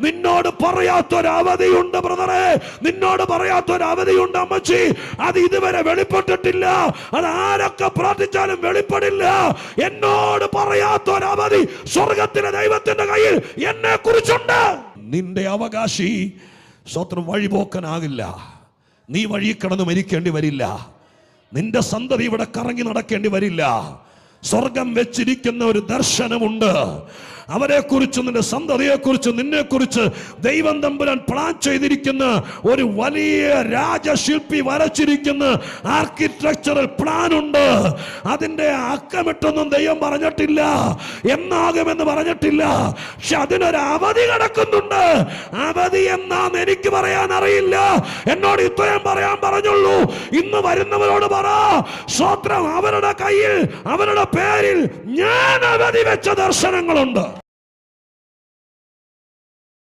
നിന്നോട് പറയാത്തൊരവധിയുണ്ട് ബ്രദറെ. നിന്നോട് പറയാത്തൊരവധിയുണ്ട് അമ്മച്ചി. അത് ഇതുവരെ വെളിപ്പെട്ടിട്ടില്ല. അത് ആരൊക്കെ പ്രാർത്ഥിച്ചാലും വെളിപ്പെടില്ല. എന്നോട് പറയാത്തൊരവധി സ്വർഗത്തിലെ ദൈവത്തിന്റെ കയ്യിൽ എന്നെ കുറിച്ചുണ്ട് നിന്റെ അവകാശി സ്വത്രം വഴിപോക്കനാകില്ല. നീ വഴി കിടന്ന് മരിക്കേണ്ടി വരില്ല. നിന്റെ സന്തതി ഇവിടെ കറങ്ങി നടക്കേണ്ടി വരില്ല. സ്വർഗം വെച്ചിരിക്കുന്ന ഒരു ദർശനമുണ്ട്. അവരെ കുറിച്ച് നിന്റെ സന്തതിയെ നിന്നെക്കുറിച്ച് നിന്നെ കുറിച്ച് ദൈവം തമ്പുരാൻ പ്ലാൻ ചെയ്തിരിക്കുന്ന ഒരു വലിയ രാജശില്പി വരച്ചിരിക്കുന്ന ആർക്കിടെക്ചറൽ പ്ലാൻ ഉണ്ട്. അതിന്റെ അക്കമിട്ടൊന്നും ദൈവം പറഞ്ഞിട്ടില്ല. എന്നാകുമെന്ന് പറഞ്ഞിട്ടില്ല. പക്ഷെ അതിനൊരു അവധി കിടക്കുന്നുണ്ട്. അവധി എന്നാന്ന് എനിക്ക് പറയാൻ അറിയില്ല എന്നോട് ഇത്രയും പറയാൻ പറഞ്ഞുള്ളൂ. ഇന്ന് വരുന്നവരോട് പറ. സ്വത്രം അവരുടെ കയ്യിൽ അവരുടെ പേരിൽ ഞാൻ അവധി വെച്ച ദർശനങ്ങളുണ്ട്.